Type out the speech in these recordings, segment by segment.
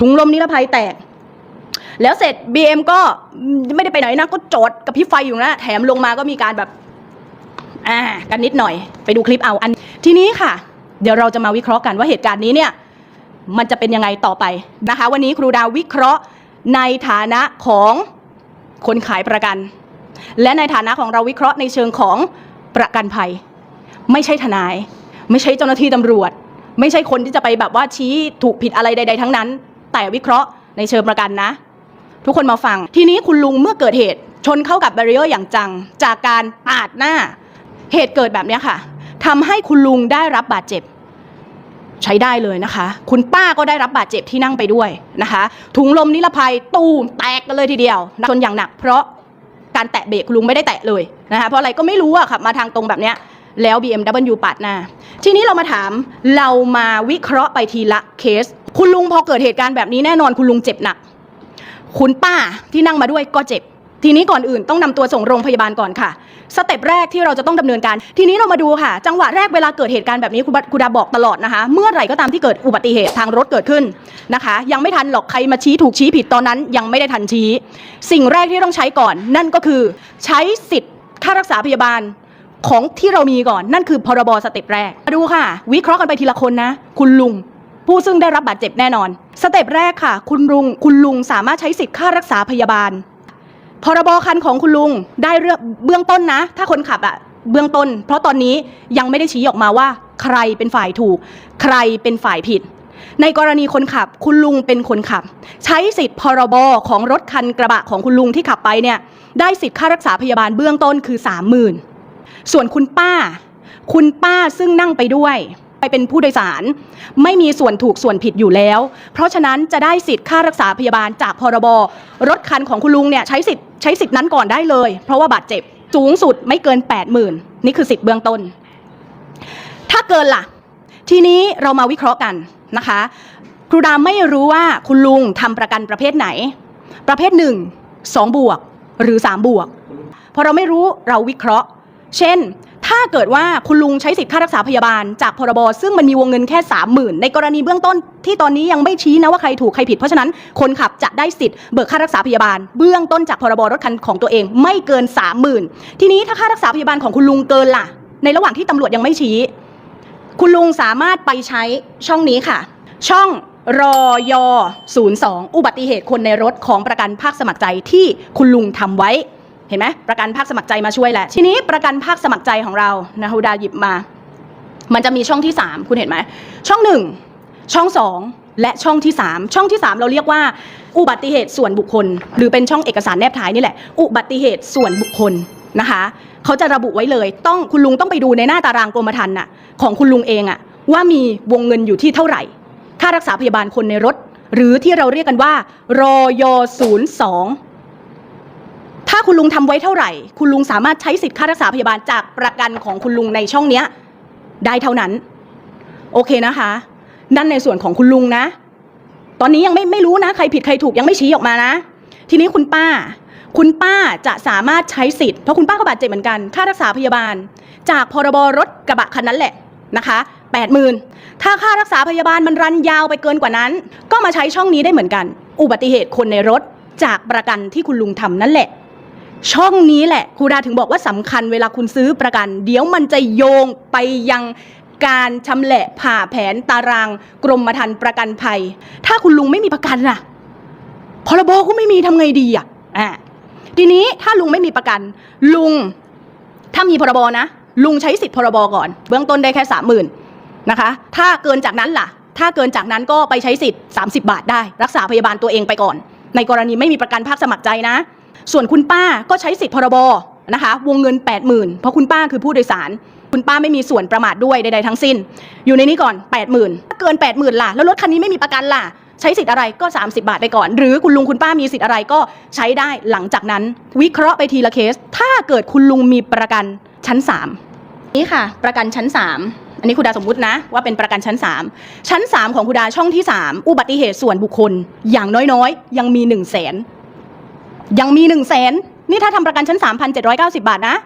ถุงลมนิรภัยแตก แล้วเสร็จ BM ก็ไม่ได้ไปไหนนะ ก็จอดกับพี่ไฟอยู่นะแถมลงมาก็มีการแบบอ่ากันนิดหน่อย ไปดูคลิปเอาอัน ทีนี้ค่ะ เดี๋ยวเราจะมาวิเคราะห์กันว่าเหตุการณ์นี้เนี่ยมันจะเป็นยังไงต่อไปนะคะ วันนี้ครูดาววิเคราะห์ในฐานะของคนขายประกัน และในฐานะของเราวิเคราะห์ในเชิงของประกันภัย ไม่ใช่ทนาย ไม่ใช่เจ้าหน้าที่ตำรวจ ไม่ใช่คนที่จะไปแบบว่าชี้ถูกผิดอะไรใด ๆ ทั้งนั้น แต่วิเคราะห์ในเชิงประกันนะ ทุกคนมาฟัง ทีนี้คุณลุงเมื่อเกิดเหตุชนเข้ากับแบรียร์อย่างจัง จากการปาดหน้า เหตุเกิดแบบนี้ค่ะทำให้คุณลุงได้รับบาดเจ็บ ใช้ได้เลยนะคะ คุณป้าก็ได้รับบาดเจ็บที่นั่งไปด้วยนะคะ ถุงลมนิรภัยตูมแตกกันเลยทีเดียวชนอย่างหนัก เพราะการแตะเบรกคุณลุงไม่ได้แตะเลยนะคะเพราะอะไรก็ไม่รู้อะขับมาทางตรงแบบเนี้ยแล้ว BMW ปาดหน้า ทีนี้เรามาถามเรามาวิเคราะห์ไปทีละเคส คุณลุงพอเกิดเหตุการณ์แบบนี้แน่นอนคุณลุงเจ็บหนัก คุณป้าที่นั่งมาด้วยก็เจ็บ ทีนี้ก่อนอื่นต้องนำตัวส่งโรงพยาบาลก่อนค่ะ สเต็ปแรกที่เราจะต้องดำเนินการ ทีนี้เรามาดูค่ะ จังหวะแรกเวลาเกิดเหตุการณ์แบบนี้คุณคุณดาบอกตลอดนะคะ เมื่อไหร่ก็ตามที่เกิดอุบัติเหตุทางรถเกิดขึ้นนะคะ ยังไม่ทันหรอกใครมาชี้ถูกชี้ผิดตอนนั้น ยังไม่ได้ทันชี้ สิ่งแรกที่ต้องใช้ก่อน นั่นก็คือใช้สิทธิ์ค่ารักษาพยาบาลของที่เรามีก่อน นั่นคือพรบสเต็ปแรก มาดูค่ะ วิเคราะห์กันไปทีละคนนะ คุณลุง ผู้ซึ่งได้รับบาดเจ็บแน่นอน สเต็ปแรกค่ะ คุณลุงคุณลุงสามารถใช้สิทธิ์ค่ารักษาพยาบาล พรบคันของคุณลุงได้เรื่องเบื้องต้นนะ ถ้าคนขับอะเบื้องต้น เพราะตอนนี้ยังไม่ได้ชี้ออกมาว่า ใครเป็นฝ่ายถูก ใครเป็นฝ่ายผิด ในกรณีคนขับ คุณลุงเป็นคนขับ ใช้สิทธิ์พรบของรถคันกระบะของคุณลุงที่ขับไปเนี่ยได้สิทธิ์ค่ารักษาพยาบาลเบื้องต้นคือ 30,000 ส่วนคุณป้า คุณป้าซึ่งนั่งไปด้วย ไปเป็นผู้โดยสาร ไม่มีส่วนถูกส่วนผิดอยู่แล้ว เพราะฉะนั้นจะได้สิทธิ์ค่ารักษาพยาบาลจากพรบรถคันของคุณลุงเนี่ยใช้สิทธิ์ใช้สิทธิ์นั้นก่อนได้เลย เพราะว่าบาดเจ็บสูงสุดไม่เกิน 80,000 นี่คือสิทธิ์เบื้องต้น ถ้าเกินล่ะ ทีนี้เรามาวิเคราะห์กันนะคะ ครูดาไม่รู้ว่าคุณลุงทำประกันประเภทไหน ประเภท1 2บวกหรือ3บวกพอเราไม่รู้เราวิเคราะห์ เช่น ถ้าเกิดว่าคุณลุงใช้สิทธิค่ารักษาพยาบาลจากพรบซึ่งมันมีวงเงินแค่30,000ในกรณีเบื้องต้นที่ตอนนี้ยังไม่ชี้นะว่าใครถูกใครผิดเพราะฉะนั้นคนขับจะได้สิทธิ์เบิกค่ารักษาพยาบาล เบื้องต้นจากพรบรถคันของตัวเองไม่เกิน 30,000 ทีนี้ถ้าค่ารักษาพยาบาลของคุณลุงเกินล่ะ ในระหว่างที่ตำรวจยังไม่ชี้ คุณลุงสามารถไปใช้ช่องนี้ค่ะ ช่องรอย02 อุบัติเหตุคนในรถของประกันภาคสมัครใจที่คุณลุงทำไว้ เห็นไหมประกันภาคสมัครใจมาช่วยแหละ ทีนี้ประกันภาคสมัครใจของเรานะฮุดาหยิบมา มันจะมีช่องที่ 3 คุณเห็นไหม ช่อง 1 ช่อง 2 และช่องที่ 3 ช่องที่ 3 เราเรียกว่า อุบัติเหตุส่วนบุคคล หรือเป็นช่องเอกสารแนบท้ายนี่แหละ อุบัติเหตุส่วนบุคคลนะคะเขาจะระบุไว้เลย ต้องคุณลุงต้องไปดูในหน้าตารางกรมธรรม์น่ะของคุณลุงเองอะว่ามีวงเงินอยู่ที่เท่าไหร่ ค่ารักษาพยาบาลคนในรถ หรือที่เราเรียกกันว่ารอย02ถ้า คุณลุงทำไว้เท่าไหร่ คุณลุงสามารถใช้สิทธิ์ค่ารักษาพยาบาลจากประกันของคุณลุงในช่องเนี้ย ได้เท่านั้น โอเคนะคะ นั่นในส่วนของคุณลุงนะ ตอนนี้ยังไม่ไม่รู้นะใครผิดใครถูกยังไม่ชี้ออกมานะ ทีนี้คุณป้า คุณป้าจะสามารถใช้สิทธิ์เพราะคุณป้าก็บาดเจ็บเหมือนกันค่ารักษาพยาบาล จากพรบรถกระบะคันนั้นแหละนะคะ80,000ถ้าค่ารักษาพยาบาลมันรันยาวไปเกินกว่านั้น ก็มาใช้ช่องนี้ได้เหมือนกัน อุบัติเหตุคนในรถจากประกันที่คุณลุงทำนั่นแหละ ช่องนี้แหละครูดาถึงบอกว่าสำคัญเวลาคุณซื้อประกัน เดี๋ยวมันจะโยงไปยังการชำแหละผ่าแผนตารางกรมธรรม์ประกันภัย ถ้าคุณลุงไม่มีประกันน่ะพรบก็ไม่มีทำไงดีอะอะทีนี้ถ้าลุงไม่มีประกัน ลุงถ้ามีพรบนะ ลุงใช้สิทธิ์พรบก่อน เบื้องต้นได้แค่สามหมื่นนะคะ ถ้าเกินจากนั้นล่ะ ถ้าเกินจากนั้นก็ไปใช้สิทธิ์ 30 บาทได้ รักษาพยาบาลตัวเองไปก่อน ในกรณีไม่มีประกันภาคสมัครใจนะ ส่วนคุณป้าก็ใช้สิทธิ์พรบนะคะวงเงิน 80,000 เพราะคุณป้าคือผู้โดยสาร คุณป้าไม่มีส่วนประมาทด้วยใดๆทั้งสิ้น อยู่ในนี้ก่อน 80,000ถ้าเกิน 80,000 ล่ะ แล้วรถคันนี้ไม่มีประกันล่ะ ใช้สิทธิ์อะไรก็ 30 บาทไปก่อน หรือคุณลุงคุณป้ามีสิทธิ์อะไรก็ใช้ได้หลังจากนั้น วิเคราะห์ไปทีละเคส ถ้าเกิดคุณลุงมีประกันชั้น 3 นี่ค่ะ ประกันชั้น 3 อันนี้คุณดาสมมุตินะ ว่าเป็นประกันชั้น 3 ชั้น 3 ของคุณดาช่องที่ 3 อุบัติเหตุส่วนบุคคลอย่างน้อยๆ ยังมี 1 0 0 0 0แสน ยังมี1 0 0 0 0แสนนี่ถ้าทำประกันชั้น 3,790 บาทนะ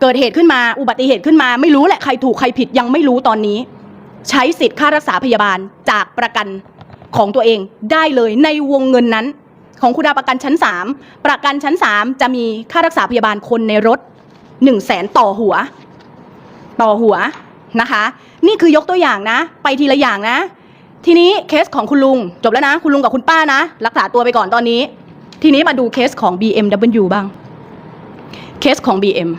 เกิดเหตุขึ้นมาอุบัติเหตุขึ้นมาไม่รู้แหละใครถูกใครผิดยังไม่รู้ตอนนี้ ใช้สิทธิ์ค่ารักษาพยาบาลจากประกันของตัวเองได้เลยในวงเงินนั้น ของคุณอาประกันชั้น 3 ประกันชั้น 3 จะมีค่ารักษาพยาบาลคนในรถ1 0 0 0 0แสนต่อหัว ต่อหัวนะคะ นี่คือยกตัวอย่างนะ ไปทีละอย่างนะ ทีนี้เคสของคุณลุงจบแล้วนะ คุณลุงกับคุณป้านะ รักษาตัวไปก่อนตอนนี้ ทีนี้มาดูเคสของ BMW บ้าง เคสของ BM